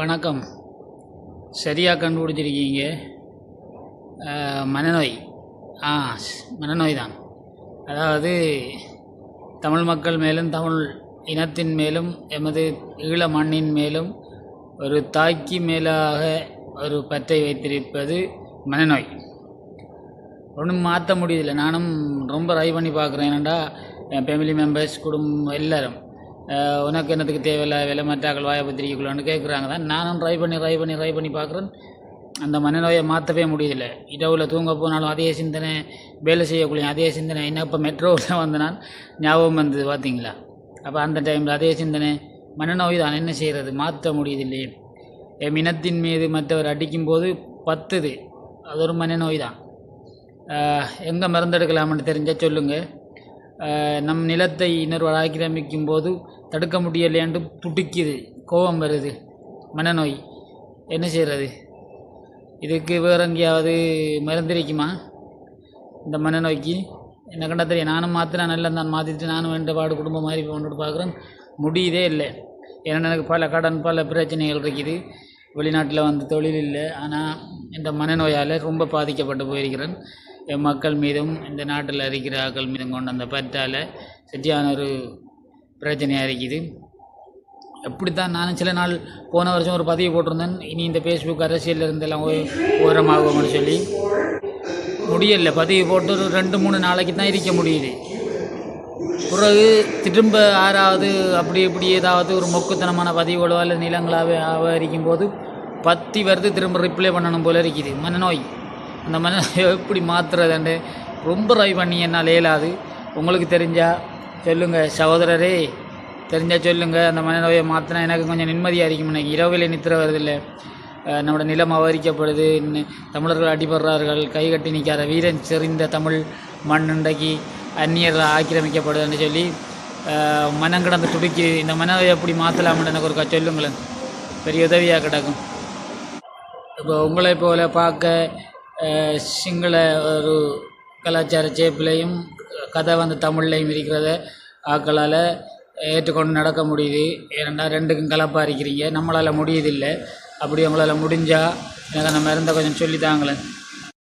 வணக்கம். சரியாக கண்டுபிடிச்சிருக்கீங்க? மனநோய். ஆ மனநோய் தான் அதாவது தமிழ் மக்கள் மேலும் தமிழ் இனத்தின் மேலும் எமது ஈழ மண்ணின் மேலும் ஒரு தாய்க்கு மேலாக ஒரு பற்றை வைத்திருப்பது மனநோய். ஒன்றும் மாற்ற முடியல. நானும் ரொம்ப ட்ரை பண்ணி பார்க்குறேன். ஏன்னாண்டா என் ஃபேமிலி மெம்பர்ஸ் குடும்பம் எல்லோரும். உனக்கு என்னத்துக்கு தேவையில்லை? விலை மற்றாக்கள் வாயை பத்திரிக்கைக்குள்ளான்னு கேட்குறாங்க தான் நானும் ட்ரை பண்ணி ட்ரை பண்ணி ட்ரை பண்ணி பார்க்குறேன். அந்த மனநோயை மாற்றவே முடியல. இரவில் தூங்க போனாலும் அதே சிந்தனை வேலை செய்யக்கூடிய அதே சிந்தனை. என்ன இப்போ மெட்ரோவில் வந்து நான் ஞாபகம் வந்தது பார்த்தீங்களா அப்போ அந்த டைமில் அதே சிந்தனை. மனநோய் தான். என்ன செய்கிறது மாற்ற முடியுதில்லையே என் இனத்தின் மீது மற்றவர் அடிக்கும்போது பத்துது. அது ஒரு மனநோய் தான். எங்கே மருந்தெடுக்கலாம்னு தெரிஞ்சால் சொல்லுங்கள் நம் நிலத்தை இன்னொருவர் ஆக்கிரமிக்கும் போது தடுக்க முடியலையாண்டு துடிக்குது கோபம் வருது மனநோய். என்ன செய்கிறது இதுக்கு வேற எங்கேயாவது மருந்திருக்குமா இந்த மனநோய்க்கு? என்ன கண்டா தெரியும்? நானும் மாற்றினா நல்லா நான் மாற்றிட்டு நானும் வேண்ட பாடு குடும்பம் மாதிரி கொண்டுட்டு பார்க்குறேன் முடியுதே இல்லை. ஏன்னா எனக்கு பல கடன் பல பிரச்சனைகள் இருக்குது. வெளிநாட்டில் வந்து தொழில் இல்லை. ஆனால் இந்த மனநோயால் ரொம்ப பாதிக்கப்பட்டு போயிருக்கிறேன். மக்கள் மீதும் இந்த நாட்டில் இருக்கிற ஆக்கள் மீதும் கொண்ட அந்த பற்றால் சரியான ஒரு பிரச்சனையாக இருக்குது. எப்படித்தான் நானும் சில நாள் போன வருஷம் ஒரு பதிவு போட்டிருந்தேன். இனி இந்த ஃபேஸ்புக் அரசியலில் இருந்தெல்லாம் ஓ- ஓரமாகும்னு சொல்லி. முடியலை. பதிவு போட்டு ஒரு ரெண்டு மூணு நாளைக்கு தான் இருக்க முடியுது. பிறகு திரும்ப ஆறாவது அப்படி இப்படி ஏதாவது ஒரு மொக்குத்தனமான பதிவுகளோ இல்லை நிலங்களாகவே ஆவரிக்கும் போது பத்தி வருது திரும்ப ரிப்ளை பண்ணணும் போல இருக்குது. மனநோய். அந்த மனநோயை எப்படி மாற்றுறதுண்டு ரொம்ப ட்ரை பண்ணி என்னால் இயலாது. உங்களுக்கு தெரிஞ்சால் சொல்லுங்கள் சகோதரரே தெரிஞ்சால் சொல்லுங்கள் அந்த மனநோயை மாற்றினா எனக்கு கொஞ்சம் நிம்மதியாக இருக்கும். எனக்கு இரவில் நித்திர வருதில்லை. நம்மளோட நிலம் அபகரிக்கப்படுது தமிழர்கள் அடிபடுறார்கள். கை கட்டி நிற்காத வீரன் செறிந்த தமிழ் மண் இன்றைக்கு அந்நியர்கள் ஆக்கிரமிக்கப்படுதுன்னு சொல்லி மனம் கிடந்து துடிக்கி. இந்த மனதை எப்படி மாற்றலாம்னு எனக்கு ஒரு சொல்லுங்களேன். பெரிய உதவியாக கிடக்கும். இப்போ உங்களை போல் பார்க்க சிங்கள ஒரு கலாச்சார சேப்பிலையும் கதை வந்து தமிழ்லையும் இருக்கிறத ஆக்களால் ஏற்றுக்கொண்டு நடக்க முடியுது. ஏன்னா ரெண்டுக்கும் கலப்பாக இருக்கிறீங்க. நம்மளால் முடியுதில்லை. அப்படி உங்களால் முடிஞ்சால் எனக்கு அந்த மருந்தை கொஞ்சம் சொல்லி தாங்களேன்.